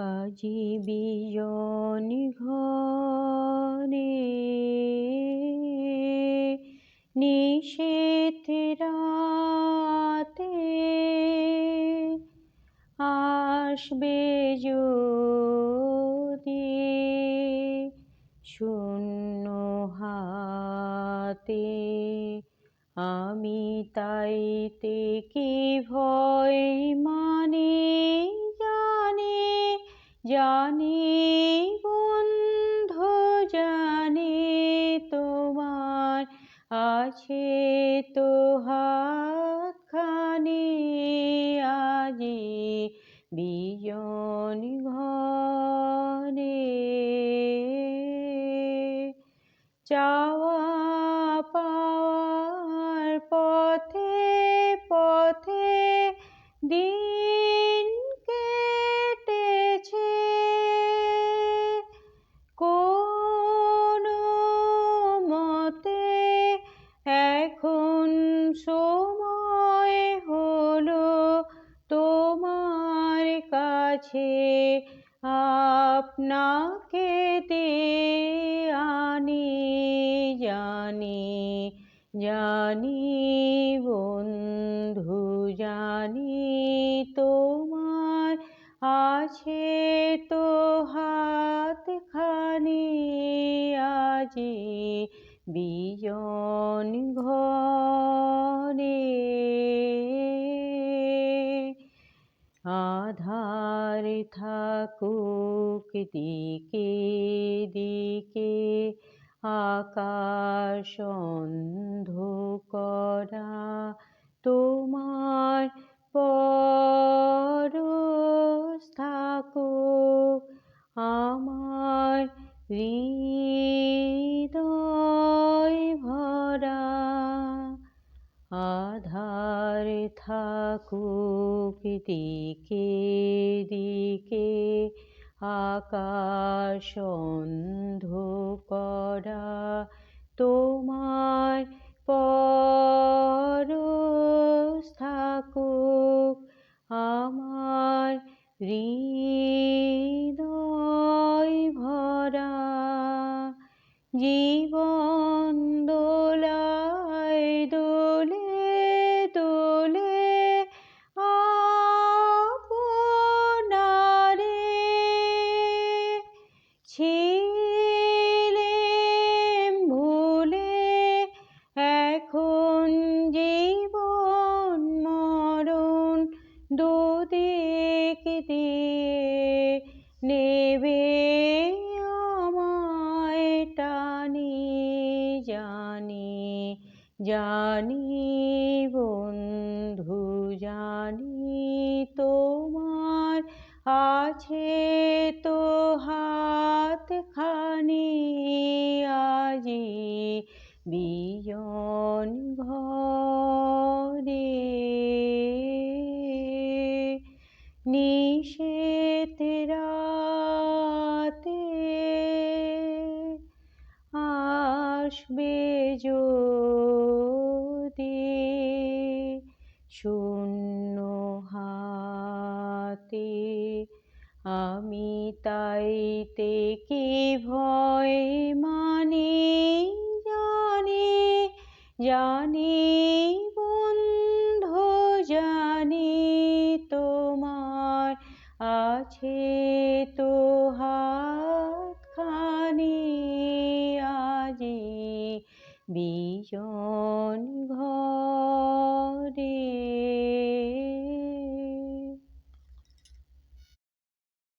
আজি বিজন ঘরে নিষেধ রাতে আসবে যদি শূন্য হাতে। আমি তাইতে কি ভয় মানে? জানি বন্ধু, জানি তোমার আছে তো হাতখানি। আজি বিজন ঘরে চাওয়া পাওয়ার পথে পথে দিন কাছে আপনাকে দে আনি জানি জানি বন্ধু, জানি তোমার আছে তো হাত খানি আজি বিজন ঘরে। আধার থাকুক দিকে দিকে আকাশ করা তোমার পরশ থাকুক আমার হৃদয় ভরা আধার থাকুক দিকে দিকে আকাশ করা? তোমার পরশ দিয়ে নেবে আমায় টানি, জানি জানি বন্ধু, জানি তোমার আছে তো হাতখানি, আজি বিজন ঘরে। নিষেধ রাতে আসবে যদি শূন্য হাতে। আমি তাইতে কি ভয় মানি জানি জানি আছে তো হাতখানি আজি বিজন ঘরে